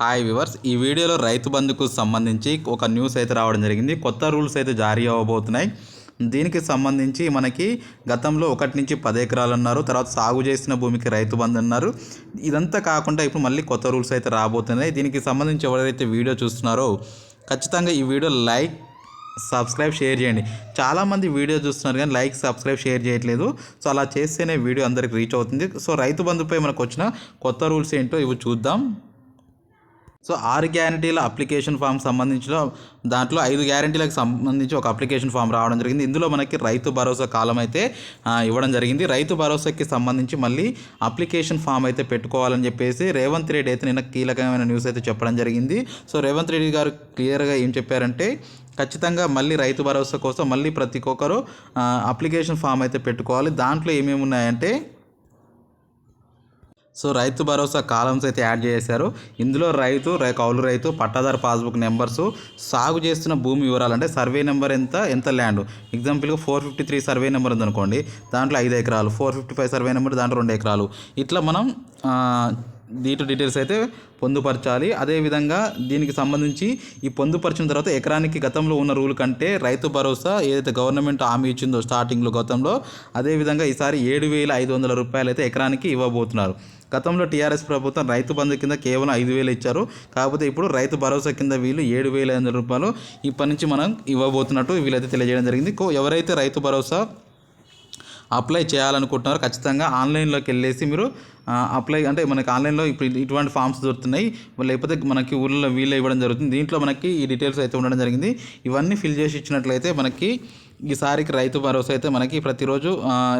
Hi viewers ఈ వీడియోలో రైతు బంధుకు సంబంధించి ఒక న్యూస్ అయితే రావడం జరిగింది. కొత్త రూల్స్ అయితే జారీ అవ్వబోతున్నాయి. దీనికి సంబంధించి మనకి గతంలో ఒకటి నుంచి పది ఎకరాలు అన్నారు తర్వాత సాగు చేసిన భూమికి రైతు బంధు అన్నారు. ఇదంతా కాకుండా ఇప్పుడు మళ్ళీ కొత్త రూల్స్ అయితే రాబోతున్నాయి. దీనికి సంబంధించి ఎవరైతే వీడియో చూస్తున్నారో ఖచ్చితంగా ఈ వీడియో లైక్ సబ్స్క్రైబ్ షేర్ చేయండి. చాలామంది వీడియో చూస్తున్నారు కానీ లైక్ సబ్స్క్రైబ్ షేర్ చేయట్లేదు. సో అలా చేస్తేనే వీడియో అందరికి రీచ్ అవుతుంది. సో రైతు బంధుపై మనకు వచ్చిన కొత్త రూల్స్ ఏంటో ఇవి చూద్దాం. సో ఆరు గ్యారంటీల అప్లికేషన్ ఫామ్ సంబంధించిన దాంట్లో ఐదు గ్యారంటీలకు సంబంధించి ఒక అప్లికేషన్ ఫామ్ రావడం జరిగింది. ఇందులో మనకి రైతు భరోసా కాలం అయితే ఇవ్వడం జరిగింది. రైతు భరోసాకి సంబంధించి మళ్ళీ అప్లికేషన్ ఫామ్ అయితే పెట్టుకోవాలని చెప్పేసి రేవంత్ రెడ్డి అయితే నిన్న కీలకమైన న్యూస్ అయితే చెప్పడం జరిగింది. సో రేవంత్ రెడ్డి గారు క్లియర్గా ఏం చెప్పారంటే ఖచ్చితంగా మళ్ళీ రైతు భరోసా కోసం మళ్ళీ ప్రతి ఒక్కరు అప్లికేషన్ ఫామ్ అయితే పెట్టుకోవాలి. దాంట్లో ఏమేమి ఉన్నాయంటే సో రైతు భరోసా కాలమ్స్ అయితే యాడ్ చేశారు. ఇందులో రైతు రై- కౌలు రైతు పట్టాదారు పాస్బుక్ నెంబర్స్ సాగు చేస్తున్న భూమి వివరాలు అంటే సర్వే నెంబర్ ఎంత ఎంత ల్యాండ్? ఎగ్జాంపుల్గా four fifty three survey number ఉందనుకోండి దాంట్లో ఐదు ఎకరాలు four fifty five survey number దాంట్లో రెండు ఎకరాలు. ఇట్లా మనం దీంట్లో డీటెయిల్స్ అయితే పొందుపరచాలి. అదేవిధంగా దీనికి సంబంధించి ఈ పొందుపరిచిన తర్వాత ఎకరానికి గతంలో ఉన్న రూల్ కంటే రైతు భరోసా ఏదైతే గవర్నమెంట్ హామీ ఇచ్చిందో స్టార్టింగ్లో గతంలో అదేవిధంగా ఈసారి ఏడు వేల ఐదు వందల రూపాయలు అయితే ఎకరానికి ఇవ్వబోతున్నారు. గతంలో టీఆర్ఎస్ ప్రభుత్వం రైతు బంధు కింద కేవలం ఐదు వేలు ఇచ్చారు. కాకపోతే ఇప్పుడు రైతు భరోసా కింద వీళ్ళు ఏడు వేల ఐదు వందల రూపాయలు ఇప్పటి నుంచి మనం ఇవ్వబోతున్నట్టు వీళ్ళైతే తెలియజేయడం జరిగింది. ఎవరైతే రైతు భరోసా అప్లై చేయాలనుకుంటున్నారో ఖచ్చితంగా ఆన్లైన్లోకి వెళ్ళేసి మీరు అప్లై అంటే మనకి ఆన్లైన్లో ఇప్పుడు ఇటువంటి ఫామ్స్ దొరుకుతున్నాయి. లేకపోతే మనకి ఊళ్ళో వీళ్ళు ఇవ్వడం జరుగుతుంది. దీంట్లో మనకి ఈ డీటెయిల్స్ అయితే ఉండడం జరిగింది. ఇవన్నీ ఫిల్ చేసి ఇచ్చినట్లయితే మనకి ఈసారికి రైతు భరోసా అయితే మనకి ప్రతిరోజు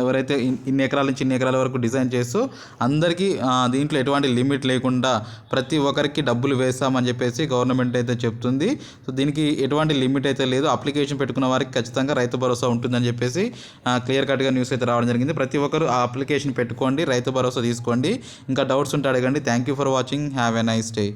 ఎవరైతే ఇన్ని ఎకరాల నుంచి ఇన్ని ఎకరాల వరకు డిజైన్ చేస్తూ అందరికీ దీంట్లో ఎటువంటి లిమిట్ లేకుండా ప్రతి ఒక్కరికి డబ్బులు వేస్తామని చెప్పేసి గవర్నమెంట్ అయితే చెప్తుంది. సో దీనికి ఎటువంటి లిమిట్ అయితే లేదు. అప్లికేషన్ పెట్టుకున్న వారికి ఖచ్చితంగా రైతు భరోసా ఉంటుందని చెప్పేసి క్లియర్ కట్గా న్యూస్ అయితే రావడం జరిగింది. ప్రతి ఒక్కరు ఆ అప్లికేషన్ పెట్టుకోండి రైతు భరోసా తీసుకోండి. ఇంకా డౌట్స్ ఉంటే అడగండి. Thank you for watching. Have a nice day.